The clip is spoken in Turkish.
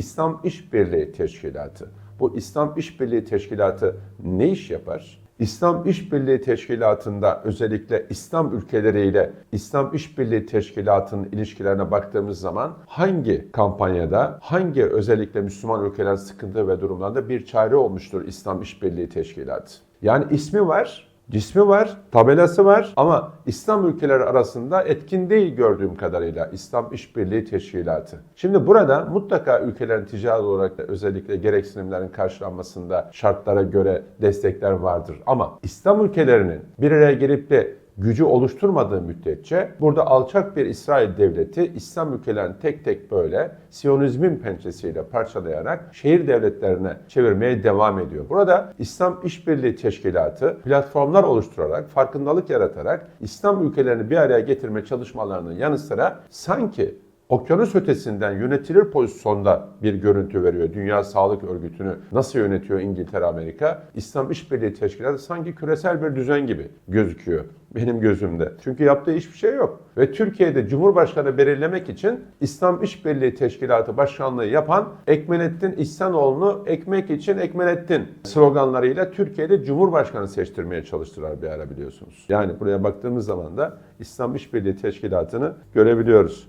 İslam İşbirliği Teşkilatı. Bu İslam İşbirliği Teşkilatı ne iş yapar? İslam İşbirliği Teşkilatı'nda özellikle İslam ülkeleriyle İslam İşbirliği Teşkilatı'nın ilişkilerine baktığımız zaman hangi kampanyada, hangi özellikle Müslüman ülkelerin sıkıntı ve durumlarında bir çare olmuştur İslam İşbirliği Teşkilatı? Yani ismi var, cismi var, tabelası var ama İslam ülkeleri arasında etkin değil gördüğüm kadarıyla İslam İşbirliği Teşkilatı. Şimdi burada mutlaka ülkelerin ticari olarak da özellikle gereksinimlerin karşılanmasında şartlara göre destekler vardır. Ama İslam ülkelerinin bir araya gelip de gücü oluşturmadığı müddetçe burada alçak bir İsrail devleti İslam ülkelerini tek tek böyle Siyonizmin pençesiyle parçalayarak şehir devletlerine çevirmeye devam ediyor. Burada İslam İşbirliği Teşkilatı platformlar oluşturarak, farkındalık yaratarak İslam ülkelerini bir araya getirme çalışmalarının yanı sıra sanki okyanus ötesinden yönetilir pozisyonda bir görüntü veriyor. Dünya Sağlık Örgütü'nü nasıl yönetiyor İngiltere, Amerika? İslam İşbirliği Teşkilatı sanki küresel bir düzen gibi gözüküyor benim gözümde. Çünkü yaptığı hiçbir şey yok. Ve Türkiye'de Cumhurbaşkanı belirlemek için İslam İşbirliği Teşkilatı Başkanlığı yapan Ekmenettin İhsanoğlu'nu ekmek için Ekmenettin sloganlarıyla Türkiye'de Cumhurbaşkanı seçtirmeye çalıştılar bir ara biliyorsunuz. Yani buraya baktığımız zaman da İslam İşbirliği Teşkilatı'nı görebiliyoruz.